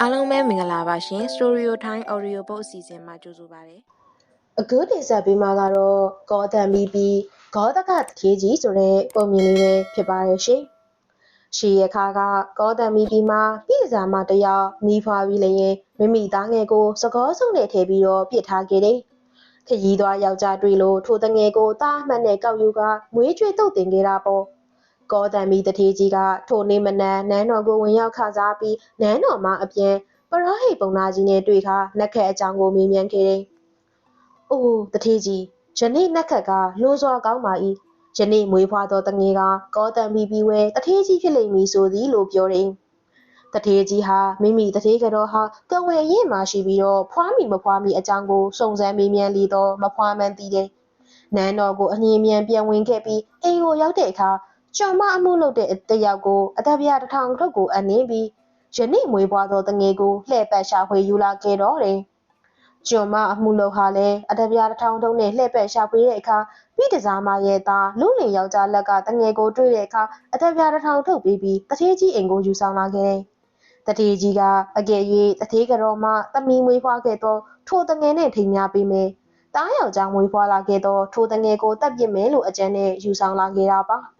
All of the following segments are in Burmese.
အားလုံးပဲမင်္ဂလာပါရှင် Story Time Audio Book အစီအစဉ်မှာကြိုဆိုပါရစေအခုတင်ဆက်ပေးမှာကတော့ဂေါ်တန်မီပီဂေါ်တကတထေးကြီးဆိုတဲ့ပုံမြင်လေးပဲဖြစ်ပါရဲ့ရှင်။ရှီရခါကဂေါ်တန်မီပီမှာပြည်စာမတယောက်မိဖွာပြီးလျင်မိမိသားငယ်ကိုစကောစုံနဲ့ထည့်ပြီးတော့ပြစ်ထားခဲ့တယ်။ခရီးသွားယောက်ျားတွေ့လို့ထိုတငယ်ကိုတားမှတ်နဲ့ကောက်ယူကမွေးကြွေးတုတ်တင်ခဲ့တာပေါ့။ ကောတန်မီတထေးကြီးကထိုနေမနန်နန်းတော်ကိုဝင်ရောက်ခစားပြီးနန်းတော်မှာအပြန်ပရဟိတ်ပုံနာကြီးနဲ့တွေ့ခါနက်ခက်အကြောင်းကိုမေးမြန်းခဲ့တယ်။အိုးတထေးကြီးယနေ့နက်ခက်ကလိုးစွာကောင်းပါ၏။ယနေ့မွေးဖွားသောတငယ်ကကောတံပြီးပြီးဝဲတထေးကြီးဖြစ်လိမ့်မည်ဆိုသည်လို့ပြောတယ်။တထေးကြီးဟာမိမိတထေးကတော့ဟာကံဝယ်ရင်မှရှိပြီးတော့ဖွားမိမဖွားမိအကြောင်းကိုစုံစမ်းမေးမြန်းလီတော့မဖွားမှန်းသိတယ်။နန်းတော်ကိုအငြင်းမြန်ပြန်ဝင်ခဲ့ပြီးအိမ်ကိုရောက်တဲ့အခါ ကျော်မအမှုလုပ်တဲ့တယောက်ကိုအသက်ပြတစ်ထောင်ထုတ်ကိုအနှင်းပြီးယနေ့မွေးဖွားသောတငယ်ကိုလှည့်ပတ်ရှာဖွေယူလာခဲ့တော့တယ်။ကျွံမအမှုလုပ်ဟာလည်းအတပြားတစ်ထောင်တုံးနဲ့လှည့်ပတ်ရှာဖွေတဲ့အခါပြီးတစားမရဲ့သားလူလင်ယောက်ျားလက်ကတငယ်ကိုတွေ့တဲ့အခါအတပြားတစ်ထောင်ထုတ်ပြီးပြီးတထေးကြီးအိမ်ကိုယူဆောင်လာခဲ့တယ်။တထေးကြီးကအကယ်၍တထေးကတော့မှတမီမွေးဖွားခဲ့သောထိုတငယ်နဲ့ထိမ်းများပေးမယ်။တားယောက်ျားမွေးဖွားလာခဲ့သောထိုတငယ်ကိုတပ်ပစ်မယ်လို့အကြံနဲ့ယူဆောင်လာခဲ့တာပါ။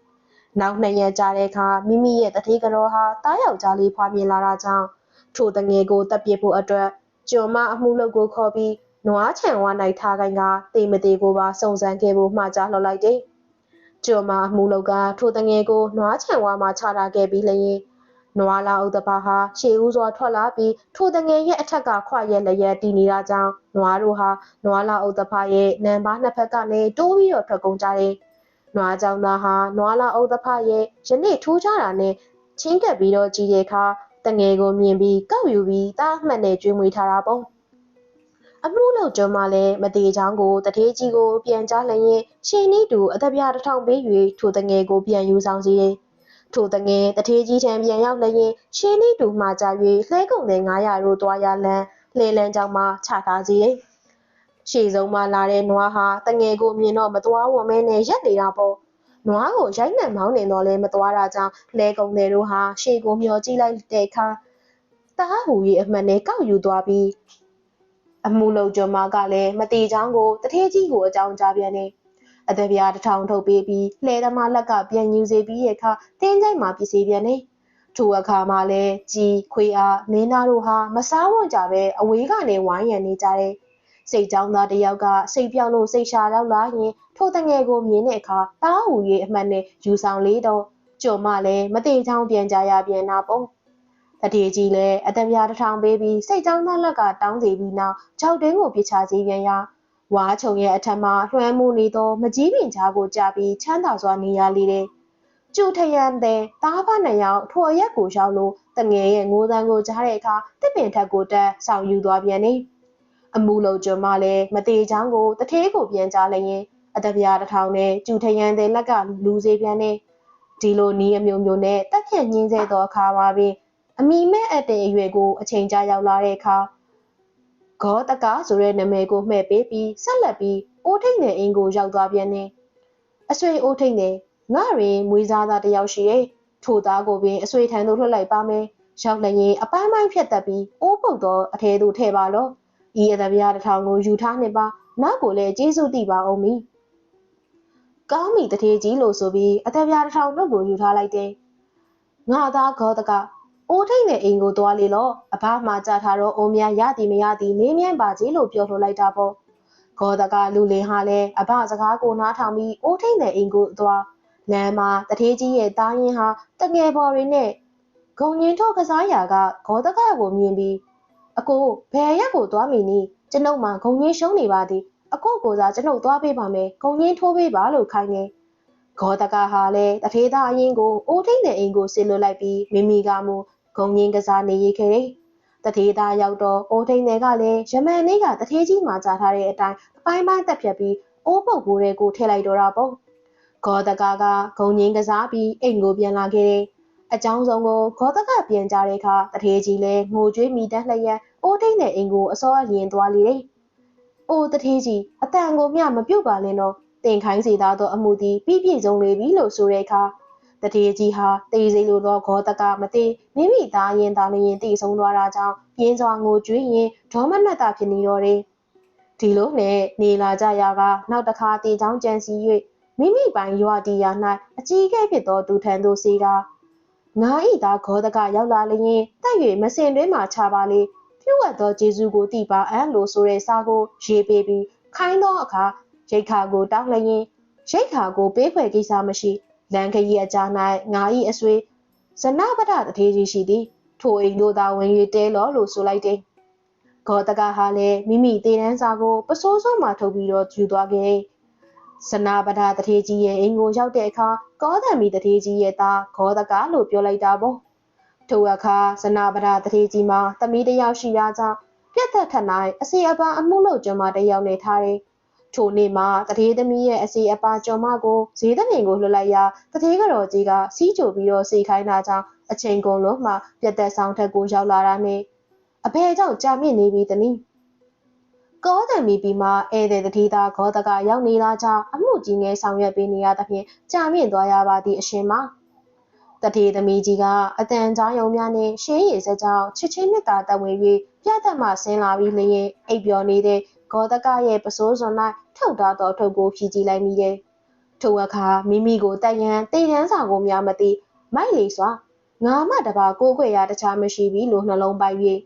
နောက်နှစ်ရက်ကြာတဲ့အခါမိမိရဲ့တထေးကတော်ဟာတားယောက်ျားလေးဖွားမြင်လာတာကြောင့်ထိုတငယ်ကိုတပ်ပစ်ဖို့အတွက်ကျော်မအမှုလုပ်ကိုခေါ်ပြီးနွားချံဝါနိုင်ထားကိုင်းကတေမသေးကိုပါစုံစမ်းခဲ့ဖို့မှာကြားလှော်လိုက်တယ်။ကျော်မအမှုလုပ်ကထိုတငယ်ကိုနွားချံဝါမှာချထားခဲ့ပြီးလျင်နွားလာဥဒပါဟာရှေးဦးစွာထွက်လာပြီးထိုတငယ်ရဲ့အထက်ကခွရက်လျက်တည်နေတာကြောင့်နွားတို့ဟာနွားလာဥဒပါရဲ့နံပါးနှစ်ဖက်ကနေတိုးပြီးတော့ထွက်ကုန်ကြတယ်။ နွားကြောင်သားဟာနွားလာအုပ်သဖရဲ့ယနေ့ထူးခြားတာနဲ့ချင်းကပ်ပြီးတော့ကြည်တဲ့အခါတငယ်ကိုမြင်ပြီးကောက်ယူပြီးတားမှတ်နဲ့ကျွေးမွေးထားတာပေါ့အမှုလို့ကြုံမှလည်းမတေချောင်းကိုတထေးကြီးကိုပြန်ကြားလျင်ရှင်နီးတူအသက်ပြတစ်ထောင်ပေး၍ထိုတငယ်ကိုပြန်ယူဆောင်စီတယ်ထိုတငယ်တထေးကြီးထံပြန်ရောက်လျင်ရှင်နီးတူမှကြ၍လှဲကုန်တဲ့900ရိုးသွားရလန်းလဲလန်းကြောင်မှချထားစီတယ် ရှေ့ဆုံးမှလာတဲ့နွားဟာတငယ်ကိုမြင်တော့မသွားဝံမဲနဲ့ရက်နေတာပေါ့နွားကိုရိုက်နှံမောင်းနေတော့လဲမသွားတာကြောင့်လဲကုံတွေတို့ဟာရှေ့ကိုမျောကြည့်လိုက်တဲ့အခါတားဟူရဲ့အမှန်နဲ့ကောက်ယူသွားပြီးအမှုလုံးကျော်မကလည်းမတီချောင်းကိုတထေးကြီးကိုအကြောင်းကြားပြန်နေအသက်ပြားတစ်ထောင်ထုတ်ပေးပြီးလှဲသမားလက်ကပြန်ယူစေပြီးရဲ့အခါတင်းကြိုက်မှာပစ္စည်းပြန်နေထိုအခါမှာလဲကြီးခွေအားမင်းသားတို့ဟာမစားဝံ့ကြပဲအဝေးကနေဝိုင်းရံနေကြတယ် စိတ်ကြောင်းသားတယောက်ကစိတ်ပြောင်းလို့စိတ်ရှာရောက်လာရင်ထိုတငယ်ကိုမြင်တဲ့အခါတားဟူ၍အမှန်နဲ့ယူဆောင်လေးတော့ကြုံမလည်းမတေချောင်းပြန်ကြရပြန်နာပုံတတိကြီးလည်းအတပြားတစ်ထောင်ပေးပြီးစိတ်ကြောင်းသားလက်ကတောင်းစီပြီးနောက်ခြောက်တင်းကိုပြချစီပြန်ရဝါချုံရဲ့အထက်မှာလွှမ်းမှုနေသောမကြီးပင်ကြားကိုကြာပြီးချမ်းသာစွာနေရလေတဲ့ကျူထရန်တဲ့တားဖနှစ်ယောက်ထိုအရက်ကိုရောက်လို့တငယ်ရဲ့ငိုးတန်းကိုကြားတဲ့အခါတစ်ပင်ထက်ကိုတက်ဆောင်ယူသွားပြန်နေ။ အမူလုံးကျွန်းမလည်းမတေချောင်းကိုတထေးကိုပြန်ကြားလျင်အတပြားတစ်ထောင်နဲ့ကျူထရန်တဲ့လက်ကလူစေးပြန်နေဒီလိုနီးအမျိုးမျိုးနဲ့တက်ဖြတ်ညင်းစေသောအခါမှာပင်အမိမဲ့အတဲ့အရွယ်ကိုအချိန်ကြာရောက်လာတဲ့အခါဂေါတကားဆိုတဲ့နာမည်ကိုမှဲ့ပေးပြီးဆက်လက်ပြီးအိုးထိတ်နယ်အင်းကိုရောက်သွားပြန်နေအဆွေအိုးထိတ်နယ်ငါရင်မွေးစားသားတယောက်ရှိရဲ့ထိုသားကိုပင်အဆွေထံသို့လွှတ်လိုက်ပါမယ်ရောက်လျင်အပိုင်းပိုင်းဖြတ်တက်ပြီးအိုးပုတ်သောအထဲသို့ထည့်ပါလော့ ဤအသဗျာတစ်ထောင်ကိုယူထားနေပါနောက်ကိုလည်းကျေးဇူးတိပါအောင်မီကောင်းပြီတထေးကြီးလို့ဆိုပြီးအသဗျာတစ်ထောင်တို့ကိုယူထားလိုက်တယ်ငါသားခေါ်တကအိုးထိတ်နဲ့အိမ်ကိုသွားလေလောအဘမှကြထားတော့အိုးများရသည်မရသည်မင်းမြန်းပါကြီးလို့ပြောထုတ်လိုက်တာပေါ့ဂေါ်တကလူလင်ဟာလည်းအဘစကားကိုနားထောင်ပြီးအိုးထိတ်နဲ့အိမ်ကိုသွားလမ်းမှာတထေးကြီးရဲ့တားရင်ဟာတငယ်ပေါ်ရင်းနဲ့ဂုံညင်ထုတ်ကစားရာကဂေါ်တကကိုမြင်ပြီး အကိုဘယ်ရက်ကိုသွားမည်နည်းကျွန်ုပ်မှဂုံငင်းရှုံးနေပါသည်အကိုကိုစားကျွန်ုပ်သွားပေးပါမယ်ဂုံငင်းထိုးပေးပါလို့ခိုင်းနေဂေါ်တကဟာလည်းတထေးသားအရင်ကိုအိုးထိန်တဲ့အိမ်ကိုဆစ်လွတ်လိုက်ပြီးမိမိကမူဂုံငင်းကစားနေရခဲ့တယ်တထေးသားရောက်တော့အိုးထိန်တွေကလည်းရမန်လေးကတထေးကြီးမှကြားထားတဲ့အတိုင်းအပိုင်းပိုင်းတက်ဖြတ်ပြီးအိုးပုတ်ကိုယ်ကိုထည့်လိုက်တော့တာပေါ့ဂေါ်တကကဂုံငင်းကစားပြီးအိမ်ကိုပြန်လာခဲ့တယ်အကြောင်းဆုံးကိုဂေါ်တကပြန်ကြတဲ့အခါတထေးကြီးလည်းငိုကြွေးမိတန်းလျက် အိုးထိတ်နဲ့အိမ်ကိုအစောအလျင်သွားလေတယ်။အိုးတထေးကြီးအတန်ကိုမျှမပြုတ်ပါနဲ့တော့တင်ခိုင်းစေသားသောအမှုသည်ပြီးပြည့်စုံလေပြီလို့ဆိုတဲ့အခါတထေးကြီးဟာတေးစိလိုသောဂေါတကမသိမိမိသားရင်သားလျင်တည်ဆုံးသွားတာကြောင့်ပြင်းစွာငိုကြွေးရင်ဒေါမနတ်တာဖြစ်နေတော့တယ်ဒီလိုနဲ့နေလာကြရာကနောက်တစ်ခါတေချောင်းကြံစီ၍မိမိပိုင်ရွာတီယာ၌အကြီးအကဲဖြစ်သောသူထံသို့စေကားငါဤသားဂေါတကရောက်လာလျင်တက်၍မစင်တွင်းမှချပါလေ ပြုတ်ဝတ်သောဂျေဇုကိုတိပါအံလို့ဆိုတဲ့စာကိုရေးပေးပြီးခိုင်းသောအခါရိတ်ခါကိုတောင်းလျင်ရိတ်ခါကိုပေးဖွယ်ကိစ္စမရှိလန်ခရီအကြား၌ငါဤအဆွေဇနပဒတထေးကြီးရှိသည်ထိုအိမ်တို့သာဝင်၍တဲလောလို့ဆိုလိုက်တယ်ဂေါတကဟာလည်းမိမိတေတန်းစာကိုပစိုးစိုးမှထုတ်ပြီးတော့ယူသွားခဲ့စနာပဒတထေးကြီးရဲ့အိမ်ကိုရောက်တဲ့အခါကောသံမီတထေးကြီးရဲ့သားဂေါတကလို့ပြောလိုက်တာပေါ့ ထိုအခါစနာပဒတထေးကြီးမှာသမီးတစ်ယောက်ရှိရာကြောင့်ပြတ်သက်ထ၌အစီအပန်းအမှုလုပ်ကြမှာတစ်ယောက်နေထားတယ်ထိုနေ့မှာတထေးသမီးရဲ့အစီအပါကျော်မကိုဈေးသမင်ကိုလွှတ်လိုက်ရာတထေးကတော်ကြီးကစီးကြိုပြီးတော့စီခိုင်းတာကြောင့်အချိန်ကုန်လုံးမှပြတ်သက်ဆောင်ထက်ကိုရောက်လာတာနဲ့အဖေကြောင့်ကြာမြင့်နေပြီတနည်းကောတံမီပြီးမှဧည့်သည်တတိသာဂောတကရောက်နေတာကြောင့်အမှုကြီးငယ်ဆောင်ရွက်ပေးနေရသဖြင့်ကြာမြင့်သွားရပါသည့်အရှင်မ တထေးသမီးကြီးကအတန်ကြားယုံများနှင့်ရှေးရည်စကြောင့်ချစ်ချင်းမြတ်တာတဝင်၍ပြတ်သက်မှဆင်းလာပြီးလျင်အိပ်ပျော်နေတဲ့ဂေါတကရဲ့ပစိုးစွန်၌ထုတ်ထားသောထုတ်ကိုဖြည့်ကြည့်လိုက်မိတယ်။ထိုအခါမိမိကိုတိုက်ရန်တေရန်စာကိုများမသိမိုက်လေစွာငါမှတပါကိုခွေရတခြားမရှိပြီလို့နှလုံးပိုက်၍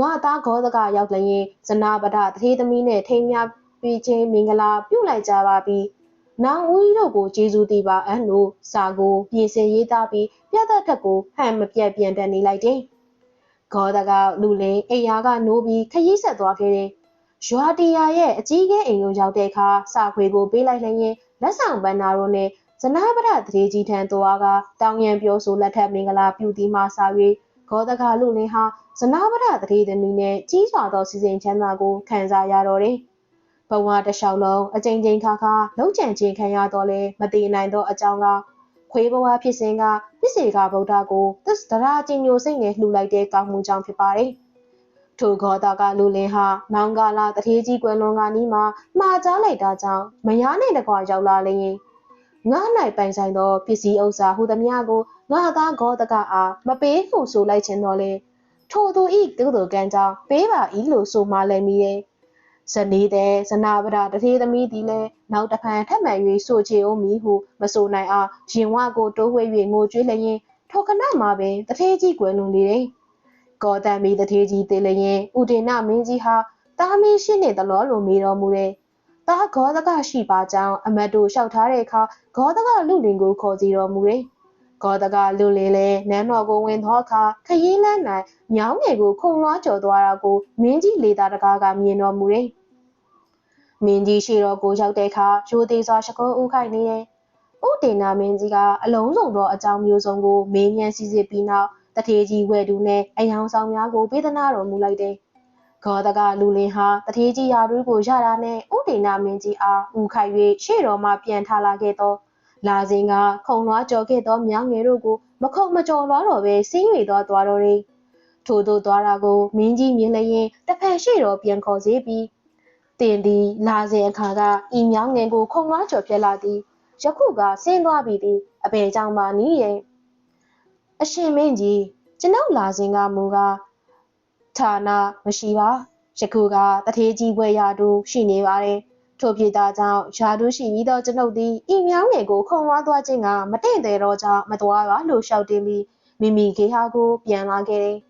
ငါသားဂေါတကရောက်လျင်ဇနာပဒတထေးသမီးနဲ့ထိမ်းများပြီးချင်းမင်္ဂလာပြုလိုက်ကြပါပြီ။ နောင်ဦးကြီးတို့ကိုကျေးဇူးတင်ပါအံ့လို့စာကိုပြင်ဆင်ရေးသားပြီးပြတ်သက်ထက်ကိုဟန်မပြတ်ပြန်တန်နေလိုက်တယ်။ဂေါတကလူလင်းအိယာကနိုးပြီးခရီးဆက်သွားခဲ့တယ်။ရွာတီယာရဲ့အကြီးကဲအိမ်ကိုရောက်တဲ့အခါစာခွေကိုပေးလိုက်လျင်လက်ဆောင်ပန်းနာတို့နဲ့ဇနာပဒတရေကြီးထံသွားကတောင်းရန်ပြောဆိုလက်ထက်မင်္ဂလာပြုသည်မှစာ၍ဂေါတကလူလင်းဟာဇနာပဒတရေသမီးနဲ့ကြီးစွာသောစီစဉ်ချမ်းသာကိုခံစားရတော့တယ်။ ဘဝတစ်လျှောက်လုံးအချိန်ချင်းခါခါလှုပ်ကြံခြင်းခံရတော့လဲမတည်နိုင်သောအကြောင်းကခွေးဘဝဖြစ်စဉ်ကပစ္စေကဗုဒ္ဓကိုသစ္စာရာကျင်ညိုစိတ်နဲ့လှူလိုက်တဲ့ကောင်းမှုကြောင့်ဖြစ်ပါတယ်။ထိုဂေါတာကလူလင်းဟာနောင်ကာလတထေးကြီးကွယ်လွန်ကနီးမှာမှားကြားလိုက်တာကြောင့်မယားနဲ့တကွာရောက်လာလျင်ငါ၌ပိုင်ဆိုင်သောပစ္စည်းဥစ္စာဟူသည်များကိုငါသားဂေါတကအားမပေးဖို့ဆိုလိုက်ခြင်းတော့လေထိုသူဤသူတို့ကံကြောင့်ပေးပါဤလို့ဆိုမှလည်းမိရဲ့ ဇနီးတဲ့ဇနာပဒတထေးသမီးသည်လည်းနောက်တဖန်ထက်မှန်၍ဆိုချေအောင်မီဟုမဆိုနိုင်အောင်ရင်ဝကိုတိုးဝဲ၍ငိုကြွေးလျင်ထိုကနမှာပင်တထေးကြီးကွယ်လွန်နေတယ်။ကောတံမီတထေးကြီးတည်လျင်ဥဒေနမင်းကြီးဟာတာမင်းရှိနေသလောလိုမေးတော်မူတဲ့။တာဂောတကရှိပါကြောင်းအမတ်တို့လျှောက်ထားတဲ့အခါဂောတကလူလင်ကိုခေါ်စီတော်မူတယ်။ဂေါတကလူလင်လည်းနန်းတော်ကိုဝင်သောအခါခရီးလန်း၌မြောင်းငယ်ကိုခုံလွှားကျော်သွားတာကိုမင်းကြီးလေသာတကားကမြင်တော်မူတယ်။ မင်းကြီးရှိတော်ကိုရောက်တဲ့အခါရိုသေစွာရှကုံးဥခိုက်နေတယ်။ဥဒေနာမင်းကြီးကအလုံးစုံသောအကြောင်းမျိုးစုံကိုမေးမြန်းစစ်စစ်ပြီးနောက်တထေးကြီးဝဲတူနဲ့အယောင်ဆောင်များကိုပေးသနာတော်မူလိုက်တယ်။ဂေါတကလူလင်ဟာတထေးကြီးရာထူးကိုရတာနဲ့ဥဒေနာမင်းကြီးအားဥခိုက်၍ရှေ့တော်မှပြန်ထားလာခဲ့သောလာစဉ်ကခုံလွှားကြော်ခဲ့သောမြောင်းငယ်တို့ကိုမခုံမကြော်လွှားတော့ပဲဆင်း၍သောသွားတော်၏ထို့သို့သွားတာကိုမင်းကြီးမြင်လျင်တဖန်ရှိတော်ပြန်ခေါ်စေပြီး တင်သည်လာစဉ်အခါကဤမြောင်းငယ်ကိုခုံလွှားကြော်ပြက်လာသည်ယခုကဆင်းသွားပြီသည်အဘယ်ကြောင့်ပါနည်းရဲ့အရှင်မင်းကြီးကျွန်ုပ်လာစဉ်ကမူကားဌာနမရှိပါယခုကတထေးကြီးဘွယ်ရတူရှိနေပါတယ်ထို့ဖြစ်တာကြောင့်ယာတုရှိပြီးသောကျွန်ုပ်သည်ဤမြောင်းငယ်ကိုခုံဝါသွားခြင်းကမတင့်တယ်တော့ကြောင့်မတော်ပါလို့ရှောက်တင်ပြီးမိမိခေဟာကိုပြန်လာခဲ့တယ်။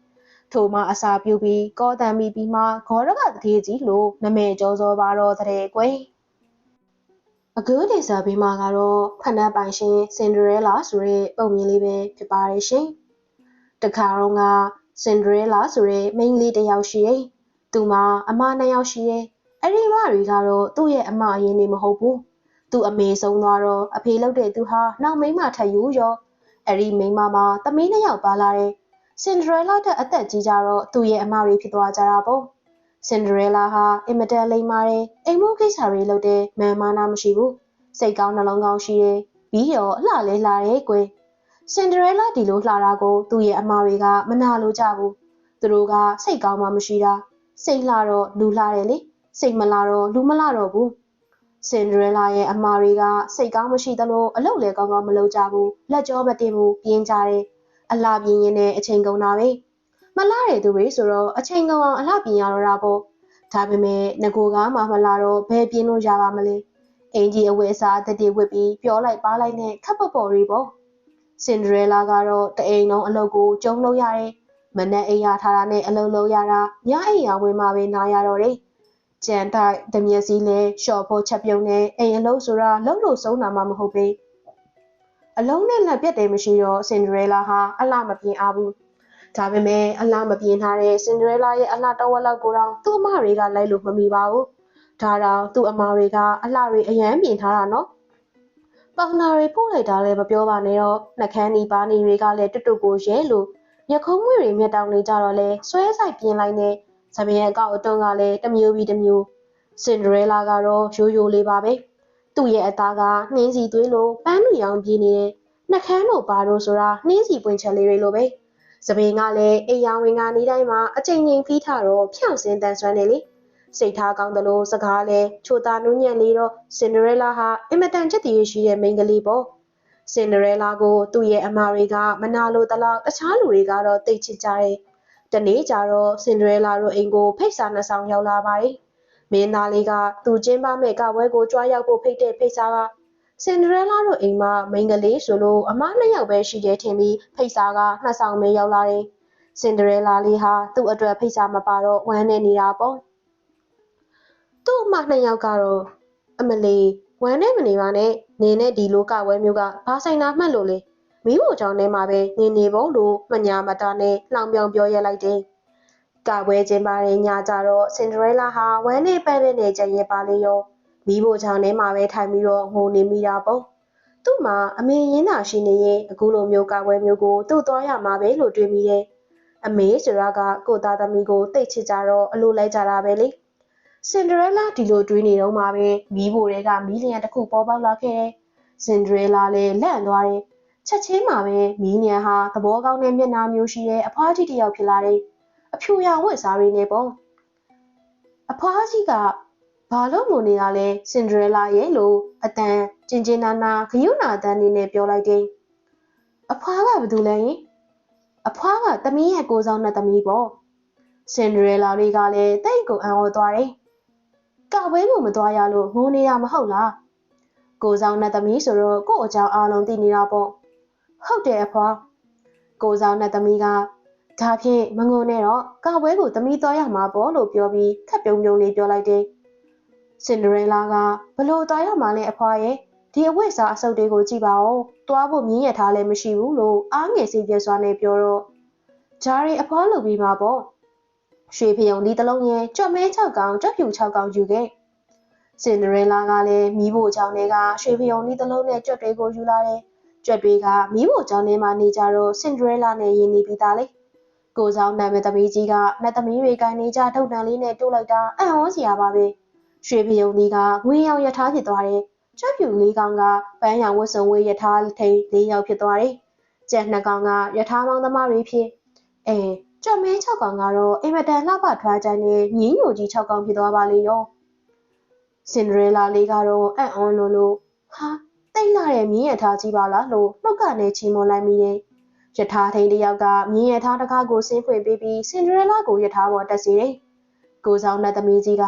ထိုမှအစာပြုပြီးကောတံမိပြီးမှဂေါရကတထေးကြီးလို့နမဲကြောစောပါတော့တဲ့ကွယ်။အကူဒေစာဘေးမှာကတော့ဖဏတ်ပိုင်ရှင်စင်ဒရဲလာဆိုတဲ့ပုံမြင်လေးပဲဖြစ်ပါတယ်ရှင်။တခါတော့ကစင်ဒရဲလာဆိုတဲ့မိန်းကလေးတစ်ယောက်ရှိရဲ့။သူမှာအမနှစ်ယောက်ရှိရဲ့။အဲ့ဒီမတွေကတော့သူ့ရဲ့အမအရင်နေမဟုတ်ဘူးသူ့အမေဆုံးသွားတော့အဖေလောက်တဲ့သူဟာနောက်မိန်းမထက်ယူရောအဲ့ဒီမိန်းမမှာသမီးနှစ်ယောက်ပါလာတယ် စင်ဒရဲလာတဲ့အသက်ကြီးကြတော့သူ့ရဲ့အမတွေဖြစ်သွားကြတာပေါ့စင်ဒရဲလာဟာအင်မတန်လိမ့်မာတယ်အိမ်မိုးကိစ္စတွေလုပ်တယ်မန်မာနာမရှိဘူးစိတ်ကောင်းနှလုံးကောင်းရှိတယ်ပြီးတော့အလှလဲလှတယ်ကွယ်စင်ဒရဲလာဒီလိုလှတာကိုသူ့ရဲ့အမတွေကမနာလိုကြဘူးသူတို့ကစိတ်ကောင်းမှမရှိတာစိတ်လှတော့လူလှတယ်လေစိတ်မလာတော့လူမလာတော့ဘူးစင်ဒရဲလာရဲ့အမာတွေကစိတ်ကောင်းမရှိသလိုအလုပ်လည်းကောင်းကောင်းမလုပ်ကြဘူးလက်ကြောမတင်ဘူးပြင်းကြတယ် အလှပြင်းရင်လည်းအချိန်ကုန်တာပဲမလှတဲ့သူတွေဆိုတော့အချိန်ကုန်အောင်အလှပြင်းရတော့တာပေါ့ဒါပေမဲ့ငကိုကမှမလှတော့ဘယ်ပြင်းလို့ရပါမလဲအင်ကြီးအဝတ်အစားအသက်တွေဝတ်ပြီးပြောလိုက်ပါလိုက်နဲ့ခပ်ပေါ်ပေါ်တွေပေါ့စင်ဒရဲလာကတော့တအိမ်လုံးအလုပ်ကိုကျုံလို့ရတယ်မနက်အိမ်ရထားတာနဲ့အလုပ်လုပ်ရတာညအိမ်ရဝင်မှပဲနားရတော့တယ်ကြံတိုက်တမျက်စီးလဲရှော့ဖို့ချက်ပြုံးနဲ့အိမ်အလုပ်ဆိုတာလုံးလို့ဆုံးတာမှမဟုတ်ပေ အလုံးနဲ့လက်ပြတ်တယ်မရှိတော့စင်ဒရဲလာဟာအလှမပြင်းအားဘူးဒါပေမဲ့အလှမပြင်းထားတဲ့စင်ဒရဲလာရဲ့အလှတော်ဝက်လောက်ကိုတော့သူ့အမတွေကလိုက်လို့မမီပါဘူးဒါတော့သူ့အမတွေကအလှတွေအယမ်းပြင်းထားတာနော်ပေါင်နာတွေပို့လိုက်တာလည်းမပြောပါနဲ့တော့နှကန်းနီပါနီတွေကလည်းတွတ်တွတ်ကိုရဲလို့ရခုံးမွေတွေမျက်တောင်နေကြတော့လဲဆွဲဆိုင်ပြင်းလိုက်နဲ့။သမီးအကောက်အတုံးကလည်းတစ်မျိုးပြီးတစ်မျိုးစင်ဒရဲလာကတော့ရိုးရိုးလေးပါပဲ။ သူ့ရဲ့အသားကနှင်းစီသွေးလိုပန်းလူရောင်ပြေးနေတဲ့နှကန်းတို့ပါတို့ဆိုတာနှင်းစီပွင့်ချက်လေးတွေလိုပဲ။စပင်ကလည်းအိမ်ရောင်ဝင်ကနေတိုင်းမှာအချိန်ချင်းဖိထားတော့ဖြောင့်စင်းတန်ဆွမ်းနေလေ။စိတ်ထားကောင်းတယ်လို့စကားလဲချိုတာနူးညံ့လေးတော့စင်ဒရဲလာဟာအင်မတန်ချက်တည်ရှိတဲ့မိန်းကလေးပေါ့။စင်ဒရဲလာကိုသူ့ရဲ့အမတွေကမနာလိုတလောက်တခြားလူတွေကတော့တိတ်ချစ်ကြတယ်။တနေ့ကျတော့စင်ဒရဲလာတို့အိမ်ကိုဖိတ်စာနှစ်ဆောင်ရောက်လာပါတယ်။ မင်းသားလေးကသူကျင်းပမဲ့ကပွဲကိုကြွားရောက်ဖို့ဖိတ်တဲ့ဖိတ်စာပါစင်ဒရဲလာတို့အိမ်မှာမိန်းကလေးဆိုလို့အမနှစ်ယောက်ပဲရှိတယ်ထင်ပြီးဖိတ်စာကနှစ်ဆောင်ပဲရောက်လာတယ်။စင်ဒရဲလာလေးဟာသူ့အတွက်ဖိတ်စာမပါတော့ဝမ်းနေနေတာပေါ့။သူ့အမနှစ်ယောက်ကတော့အမလီဝမ်းနဲ့မနေပါနဲ့နေနဲ့ဒီလိုကဝဲမျိုးကဘာဆိုင်တာမှတ်လို့လေမီးဖို့ကြောင့်ထဲမှာပဲနေနေဖို့လို့မညာမတာနဲ့လှောင်ပြောင်ပြောရလိုက်တယ်။ ကာပွဲကျင်းပါတဲ့ညကြတော့စင်ဒရဲလာဟာဝမ်းနေပဲ့ပဲနဲ့ကြရဲ့ပါလေရောမီးဖို့ကြောင့်ထဲမှာပဲထိုင်ပြီးတော့ငိုနေမိတာပေါ့။သူ့မှာအမေရင်းသာရှိနေရင်အခုလိုမျိုးကာပွဲမျိုးကိုသူ့သွားရမှာပဲလို့တွေးမိတယ်။အမေဆိုတာကကိုသားသမီးကိုတိတ်ချစ်ကြတော့အလိုလိုက်ကြတာပဲလေ။စင်ဒရဲလာဒီလိုတွေးနေတော့မှပဲမီးဖို့တွေကမီးလျံတစ်ခုပေါ်ပေါက်လာခဲ့တယ်။စင်ဒရဲလာလည်းလန့်သွားတယ်ချက်ချင်းမှာပဲမီးမြန်ဟာသဘောကောင်းတဲ့မျက်နှာမျိုးရှိတဲ့အဖွားကြီးတစ်ယောက်ဖြစ်လာတယ်။ အဖြူရောင်ဝတ်စားရင်းနဲ့ပေါ့။အဖွားကြီးကဘာလို့ငိုနေတာလဲစင်ဒရဲလာရဲ့လို့အတန်ကျင်ကျင်နာနာဂယုနာတန်နေနဲ့ပြောလိုက်တယ်။အဖွားကဘာလို့လဲရင်အဖွားကသမီးရဲ့ကိုဆောင်နဲ့သမီးပေါ့။စင်ဒရဲလာလေးကလည်းတိတ်ကိုအံ့ဩသွားတယ်။ကဝဲကိုမသွားရလို့ငိုနေတာမဟုတ်လား။ကိုဆောင်နဲ့သမီးဆိုတော့ကို့အကြောင်းအားလုံးသိနေတာပေါ့။ဟုတ်တယ်အဖွာကိုဆောင်နဲ့သမီးက ဒါဖြင့်မငုံနဲ့တော့ကပွဲကိုသမီးသွားရမှာပေါ့လို့ပြောပြီးခက်ပြုံပြုံလေးပြောလိုက်တယ်စင်ဒရဲလာကဘလို့သွားရမှာလဲအဖွာရဲ့ဒီအဝတ်စားအစုပ်တွေကိုကြည့်ပါဦးသွားဖို့မြင်းရထားလည်းမရှိဘူးလို့အားငယ်စိတ်ပြစွာနဲ့ပြောတော့ဂျာရီအဖွာလုပ်ပြီးမှာပေါ့ရွှေဖယုံဒီတလုံးရဲ့ကြွမဲ6ကောင်ကြွဖြူ6ကောင်ယူခဲ့စင်ဒရဲလာကလည်းမီးဖို့ချောင်းတွေကရွှေဖယုံဒီတလုံးနဲ့ကြွတွေကိုယူလာတယ်ကြွက်တွေကမီးဖို့ကျောင်းထဲမှာနေကြတော့စင်ဒရဲလာနဲ့ရင်းနေပြီးသားလေ ကိုဆောင်နာမည်သမီးကြီးကမက်သမီးတွေကနေကြထုတ်တန်လေးနဲ့တိုးလိုက်တာအံ့ဩစရာပါပဲရွှေဖယုံကြီးကငွေရောင်ရထားဖြစ်သွားတယ်ကြွက်ပြူလေးကောင်ကပန်းရောင်ဝတ်စုံဝေးရထားထိန်လေးယောက်ဖြစ်သွားတယ်ကြက်နှစ်ကောင်ကရထားမောင်းသမားတွေဖြစ်အဲကြွက်မဲ6ကောင်ကတော့အင်မတန်လှပထွားကြတဲ့မြင်းညိုကြီး6ကောင်ဖြစ်သွားပါလေရောစင်ဒရဲလာလေးကတော့အံ့ဩလို့လို့ဟာတိတ်လာတဲ့မြင်းရထားကြီးပါလားလို့နှုတ်ကနေချီမွန်လိုက်မိတယ်။ ယထာထိန်တယောက်ကမြင်းရထားတစ်ခါကိုဆင်းဖွင့်ပေးပြီးစင်ဒရဲလာကိုယထာပေါ်တက်စီတယ်။ကိုဆောင်နဲ့သမီးကြီးက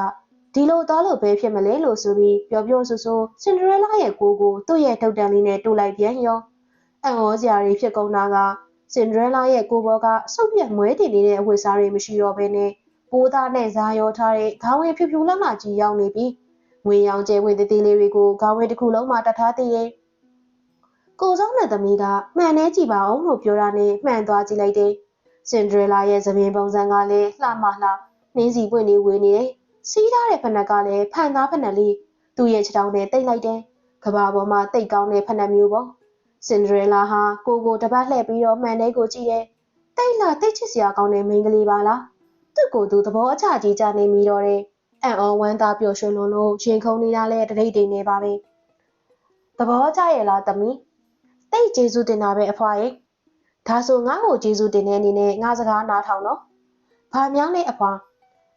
ဒီလိုသွားလို့ပဲဖြစ်မလဲလို့ဆိုပြီးပျော်ပျော်ဆူဆူစင်ဒရဲလာရဲ့ကိုကိုသူ့ရဲ့ထုတ်တန်လေးနဲ့တူလိုက်ပြန်ရော။အံ့ဩစရာတွေဖြစ်ကုန်တာကစင်ဒရဲလာရဲ့ကိုဘောကဆုပ်ပြက်မွဲတင်နေတဲ့အဝတ်စားတွေမရှိတော့ဘဲနဲ့ပိုးသားနဲ့ဇာရောထားတဲ့ခေါင်းဝဲဖြူဖြူလှလှကြီးရောက်နေပြီးငွေရောင်ကျဲဝင်သေးသေးလေးတွေကိုခေါင်းဝဲတစ်ခုလုံးမှာတတ်ထားသေးရဲ့ ကိုစောင်းနဲ့သမီးကမှန်နေကြည့်ပါအောင်လို့ပြောတာနဲ့မှန်သွားကြည့်လိုက်တယ်။စင်ဒရဲလာရဲ့သမင်ပုံစံကလည်းလှမလှနှင်းစီပွင့်နေဝေနေတယ်။စီးထားတဲ့ဖနက်ကလည်းဖန်သားဖနက်လေးသူ့ရဲ့ခြေထောက်နဲ့တိတ်လိုက်တယ်။ကဘာပေါ်မှာတိတ်ကောင်းတဲ့ဖနက်မျိုးပေါ့။စင်ဒရဲလာဟာကိုကိုတပတ်လှည့်ပြီးတော့မှန်တဲ့ကိုကြည့်တယ်။တိတ်လာတိတ်ချစ်စရာကောင်းတဲ့မိန်းကလေးပါလား။သူ့ကိုယ်သူသဘောအချကြီးကြနေမိတော့တယ်။အံ့ဩဝမ်းသာပျော်ရွှင်လွန်လို့ရင်ခုန်နေတာလဲတရိတ်တိမ်နေပါပဲ။သဘောကျရဲ့လားသမီး တိတ်ကျေးဇူးတင်တာပဲအဖွာရဲ့ဒါဆိုငါ့ကိုကျေးဇူးတင်တဲ့အနေနဲ့ငါစကားနားထောင်တော့ဘာများလဲအဖွာ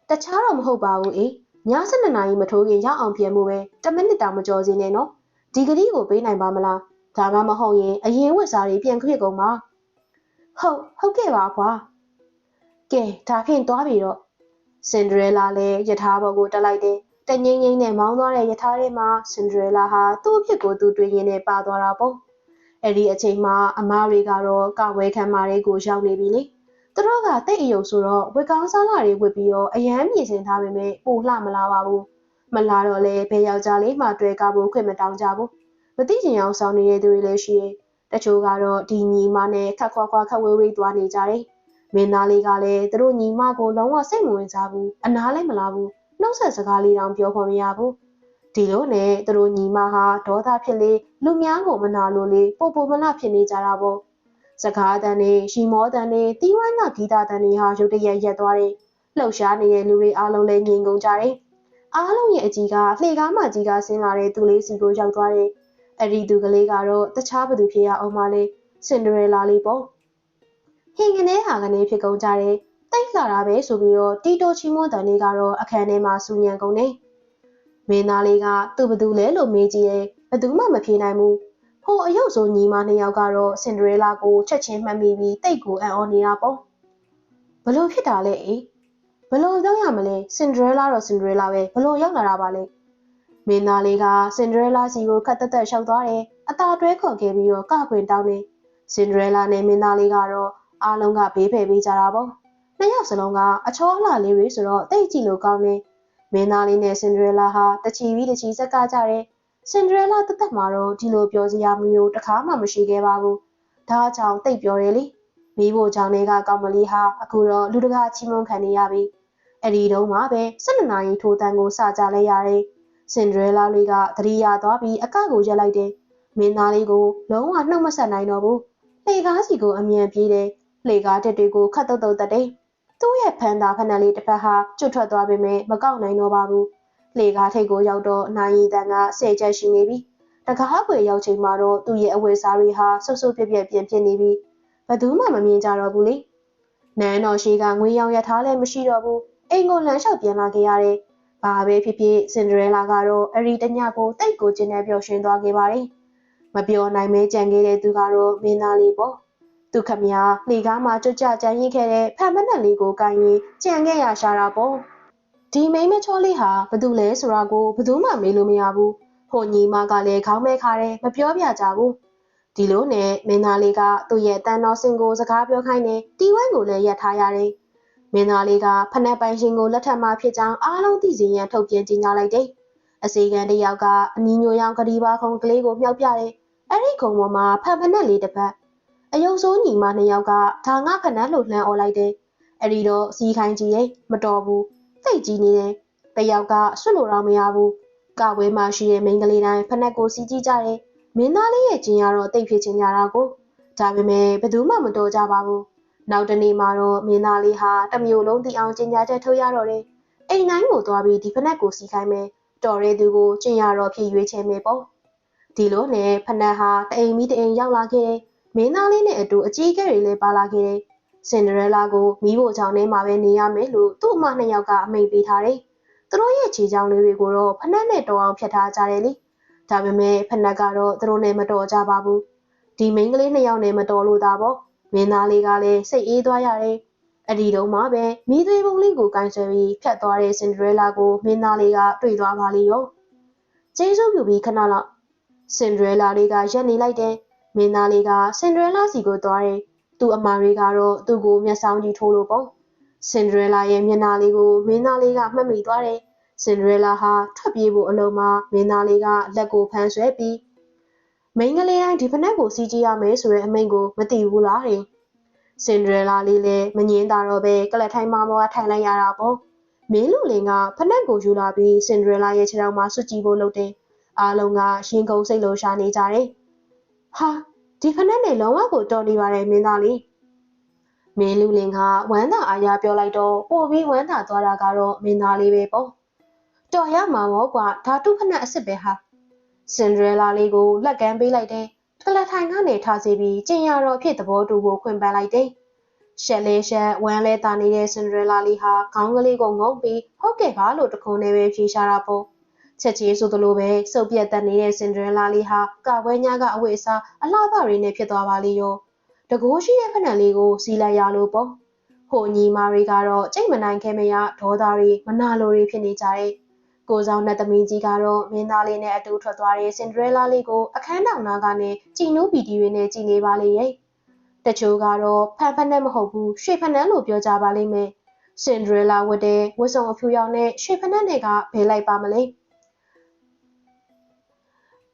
တခြားတော့မဟုတ်ပါဘူးအေးည7နာရီမထိုးခင်ရောက်အောင်ပြန်မှုပဲ10မိနစ်တောင်မကျော်စေနဲ့နော်ဒီကလေးကိုပေးနိုင်ပါမလားဒါမှမဟုတ်ရင်အရင်ဝတ်စားတွေပြန်ခွေကုန်ပါဟုတ်ဟုတ်ကဲ့ပါကွာကဲဒါဖြင့်သွားပြီတော့စင်ဒရဲလာလည်းယထာဘော်ကိုတက်လိုက်တယ်တငိမ့်ငိမ့်နဲ့မောင်းသွားတဲ့ယထာထဲမှာစင်ဒရဲလာဟာသူ့အဖြစ်ကိုသူတွေ့ရင်းနဲ့ပါသွားတာပေါ့ အဲ့ဒီအချိန်မှာအမားတွေကတော့ကဝဲခံမာတွေကိုရောက်နေပြီလေသူတို့ကတိတ်အယုံဆိုတော့ဝေကောင်းစားလာတွေဝစ်ပြီးတော့အရန်မြင်စင်ထားပေမဲ့ပိုလှမလာပါဘူးမလာတော့လေဘယ်ယောက်ျားလေးမှတွေ့ကားဖို့ခွင့်မတောင်းကြဘူးမသိချင်အောင်ဆောင်နေတဲ့သူတွေလည်းရှိတယ်တချို့ကတော့ဒီညီမနဲ့ခက်ခွာခွာခက်ဝေးဝေးသွားနေကြတယ်မင်းသားလေးကလည်းသူတို့ညီမကိုလုံးဝစိတ်မဝင်စားဘူးအနားလည်းမလာဘူးနှုတ်ဆက်စကားလေးတောင်ပြောခွင့်မရဘူး ဒီလိုနဲ့သူတို့ညီမဟာဒေါသဖြစ်လေလူများကိုမနာလို့လေပို့ပို့မလဖြစ်နေကြတာပေါ့စကားတန်တွေရှီမောတန်တွေတီးဝိုင်းကဂီတတန်တွေဟာရုတ်တရက်ရက်သွားတယ်လှုပ်ရှားနေတဲ့လူတွေအားလုံးလည်းငြိမ်ကုန်ကြတယ်အားလုံးရဲ့အကြီးကလှေကားမကြီးကဆင်းလာတဲ့သူလေးစီကိုရောက်သွားတယ်အဲ့ဒီသူကလေးကတော့တခြားဘသူဖြစ်ရအောင်မလဲစင်ဒရဲလာလေးပေါ့ဟင်ကနေဟာကနေဖြစ်ကုန်ကြတယ်တိတ်လာတာပဲဆိုပြီးတော့တီတိုချီမွန်တန်လေးကတော့အခန်းထဲမှာစူညံကုန်နေ မင်းသားလေးကသူ့ဘသူလဲလို့မေးကြည့်တယ်ဘသူမှမဖြေနိုင်ဘူးဟိုအယုတ်ဆိုညီမနှစ်ယောက်ကတော့စင်ဒရဲလာကိုချက်ချင်းမှတ်မိပြီးတိတ်ကိုအံ့ဩနေတာပေါ့ဘလို့ဖြစ်တာလဲအေးဘလို့ရောက်ရမလဲစင်ဒရဲလာတော့စင်ဒရဲလာပဲဘလို့ရောက်လာတာပါလဲမင်းသားလေးကစင်ဒရဲလာစီကိုခတ်တက်တက်ရှောက်သွားတယ်အသာတွဲခေါ်ခဲ့ပြီးတော့ကခွင်တောင်းနေစင်ဒရဲလာနဲ့မင်းသားလေးကတော့အားလုံးကဘေးဖယ်ပေးကြတာပေါ့နှစ်ယောက်စလုံးကအချောအလှလေးတွေဆိုတော့တိတ်ကြည့်လို့ကောင်းနေ မင်းသားလေးနဲ့စင်ဒရဲလာဟာတချီပြီးတချီစက်ကကြတယ်စင်ဒရဲလာတက်တက်မှာတော့ဒီလိုပြောစရာမျိုးတစ်ခါမှမရှိခဲ့ပါဘူးဒါကြောင့်တိတ်ပြောတယ်လေမိဖို့ကြောင့်တွေကကောင်းမလေးဟာအခုတော့လူတကာချီးမွမ်းခံနေရပြီအဲ့ဒီတုန်းမှာပဲ12နာရီထိုးတန်းကိုစကြလဲရတယ်စင်ဒရဲလာလေးကသတိရသွားပြီးအကကိုရက်လိုက်တယ်မင်းသားလေးကိုလုံးဝနှုတ်မဆက်နိုင်တော့ဘူးလှေကားစီကိုအမြန်ပြေးတယ်လှေကားတက်တွေကိုခတ်တုတ်တုတ်တက်တယ် သူ့ရဲ့ဖန်သားဖက်နယ်လေးတစ်ဖက်ဟာကျွတ်ထွက်သွားပေမဲ့မကောက်နိုင်တော့ပါဘူးလေကားထိတ်ကိုရောက်တော့နိုင်ရီတန်ကဆယ်ချက်ရှိနေပြီတကားပွေရောက်ချိန်မှာတော့သူ့ရဲ့အဝယ်စားတွေဟာဆုပ်ဆုပ်ပြက်ပြက်ပြင်ဖြစ်နေပြီဘသူမှမမြင်ကြတော့ဘူးလေနန်းတော်ရှိကငွေရောင်ရထားလည်းမရှိတော့ဘူးအိမ်ကိုလမ်းလျှောက်ပြန်လာခဲ့ရတယ်ဘာပဲဖြစ်ဖြစ်စင်ဒရဲလာကတော့အရီတညကိုတိတ်ကိုကျင်းနေပျော်ရွှင်သွားခဲ့ပါတယ်မပြောနိုင်မဲကြံခဲ့တဲ့သူကတော့မင်းသားလေးပေါ့ သူခမညာလေကားမှာကြွကြကြမ်းရင်ခဲ့တဲ့ဖန်မနက်လေးကိုကိုင်းရင်ကြံခဲ့ရရှာတာပေါ့ဒီမိန်းမချောလေးဟာဘသူလဲဆိုတာကိုဘသူမှမေးလို့မရဘူးဟိုညီမကလည်းခေါင်းမဲခါတယ်မပြောပြကြဘူးဒီလိုနဲ့မင်းသားလေးကသူ့ရဲ့တန်တော်စင်ကိုစကားပြောခိုင်းနေတီဝိုင်းကိုလည်းရပ်ထားရတယ်မင်းသားလေးကဖနက်ပိုင်ရှင်ကိုလက်ထပ်မှဖြစ်ကြောင်းအားလုံးသိစေရန်ထုတ်ပြန်ကြေညာလိုက်တယ်အစီကံတယောက်ကအနီညိုရောင်ကတိပါခုံကလေးကိုမြှောက်ပြတယ်အဲ့ဒီခုံပေါ်မှာဖန်ဖနက်လေးတစ်ပတ် အယုံစိုးညီမနှစ်ယောက်ကဒါငါဖနက်လို့လှမ်းអော်လိုက်တယ်အဲ့ဒီတော့စီခိုင်းကြည့်ရင်မတော်ဘူးသိတ်ကြီးနေတယ်တယောက်ကဆွတ်လို့တော့မရဘူးကဝဲမှာရှိတဲ့မိန်းကလေးတိုင်းဖနက်ကိုစီးကြည့်ကြတယ်မင်းသားလေးရဲ့ကျင်ရတော့တိတ်ဖြစ်ချင်ကြတာကိုဒါပေမဲ့ဘယ်သူမှမတော်ကြပါဘူးနောက်တနေ့မှာတော့မင်းသားလေးဟာတမျိုးလုံးတီအောင်ကျင်ညာချက်ထုတ်ရတော့တယ်အိမ်တိုင်းကိုသွားပြီးဒီဖနက်ကိုစီးခိုင်းမယ်တော်တဲ့သူကိုကျင်ရတော့ဖြစ်ရွေးချယ်မယ်ပေါ့ဒီလိုနဲ့ဖနက်ဟာတအိမ်မီတအိမ်ရောက်လာခဲ့တယ် မင်းသားလေးနဲ့အတူအကြီးအကဲတွေလည်းပါလာခဲ့တယ်စင်ဒရဲလာကိုမိဖို့ချောင်းထဲမှာပဲနေရမယ်လို့သူ့အမနှစ်ယောက်ကအမိန့်ပေးထားတယ်။သူတို့ရဲ့ခြေချောင်းလေးတွေကိုတော့ဖနက်နဲ့တော်အောင်ဖြတ်ထားကြတယ်လေ။ဒါပေမဲ့ဖနက်ကတော့သူတို့နဲ့မတော်ကြပါဘူး။ဒီမိန်းကလေးနှစ်ယောက်နဲ့မတော်လို့သာပေါ့။မင်းသားလေးကလည်းစိတ်အေးသွားရတယ်။အဲ့ဒီတုန်းမှာပဲမိသွေးပုံလေးကိုကင်ဆယ်ပြီးဖြတ်သွားတဲ့စင်ဒရဲလာကိုမင်းသားလေးကတွေ့သွားပါလေရော။ကျေးဇူးပြုပြီးခဏလောက်စင်ဒရဲလာလေးကရက်နေလိုက်တယ်။ မင်းသားလေးကစင်ဒရဲလာစီကိုသွားတယ်။သူ့အမာတွေကတော့သူ့ကိုမျက်စောင်းကြီးထိုးလို့ပေါ့စင်ဒရဲလာရဲ့မျက်နှာလေးကိုမင်းသားလေးကမှတ်မိသွားတယ်စင်ဒရဲလာဟာထွက်ပြေးဖို့အလုံးမှာမင်းသားလေးကလက်ကိုဖမ်းဆွဲပြီးမိန်းကလေးတိုင်းဒီဖနက်ကိုစီးကြည့်ရမယ်ဆိုတဲ့အမိန့်ကိုမသိဘူးလားတဲ့စင်ဒရဲလာလေးလည်းမငင်းတာတော့ပဲကလတ်ထိုင်းမမောကထိုင်လိုက်ရတာပေါ့မင်းလူလင်ကဖနက်ကိုယူလာပြီးစင်ဒရဲလာရဲ့ခြေထောက်မှာဆွတ်ကြည့်ဖို့လုပ်တယ်အားလုံးကရှင်ကုန်စိတ်လိုရှာနေကြတယ် ဟာဒီဖနက်နဲ့လုံးဝကိုတော်နေပါတယ်မင်းသားလေးမင်းလူလင်ကဝမ်းသာအားရပြောလိုက်တော့ပို့ပြီးဝမ်းသာသွားတာကတော့မင်းသားလေးပဲပေါ့တော်ရမှာမောကွာဓာတုဖနက်အစ်စ်ပဲဟာစင်ဒရဲလာလေးကိုလက်ကမ်းပေးလိုက်တယ်ကလထိုင်ကနေထားစီပြီးကျင်ရတော့ဖြစ်သဘောတူဖို့ခွင့်ပန်းလိုက်တယ်ရှက်လဲရှက်ဝမ်းလဲတာနေတဲ့စင်ဒရလာလေးဟာခေါင်းကလေးကိုငုံပြီးဟုတ်ကဲ့ပါလို့တခုံးနဲ့ပဲဖြေရှာတာပေါ့ ချက်ချင်းဆိုသလိုပဲစုပ်ပြတ်တက်နေတဲ့စင်ဒရလာလေးဟာကာပွဲညကအဝတ်အစားအလှပတွေနဲ့ဖြစ်သွားပါလေရောတကိုးရှိရဲ့ဖဏန်လေးကိုစီးလိုက်ရလို့ပေါ့ဟိုညီမာတွေကတော့ကြိတ်မနိုင်ခဲမရဒေါသတွေမနာလိုတွေဖြစ်နေကြတဲ့ကိုဆောင်နဲ့သမီးကြီးကတော့မင်းသားလေးနဲ့အတူထွက်သွားတဲ့စင်ဒရဲလာလေးကိုအခန်းတောင်နာကနေကြည်နူးပီတီတွေနဲ့ကြည်နေပါလေရဲ့တချို့ကတော့ဖန်ဖက်နဲ့မဟုတ်ဘူးရွှေဖနန်းလို့ပြောကြပါလိမ့်မယ်စင်ဒရဲလာဝတ်တဲ့ဝတ်စုံအဖြူရောင်နဲ့ရွှေဖနန်းတွေကဘယ်လိုက်ပါမလဲ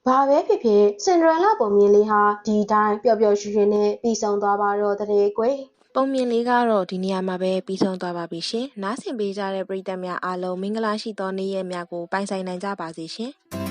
ဘာပဲဖြစ်ဖြစ်စင်ဒရလာပုံမြင်လေးဟာဒီတိုင်းပျော်ပျော်ရွှင်ရွှင်နဲ့ပြီးဆုံးသွားပါတော့တဲ့ကွယ်ပုံမြင်လေးကတော့ဒီနေရာမှာပဲပြီးဆုံးသွားပါပြီရှင်။နားဆင်ပေးကြတဲ့ပရိသတ်များအားလုံးမင်္ဂလာရှိသောနေ့ရက်များကိုပိုင်ဆိုင်နိုင်ကြပါစေရှင်။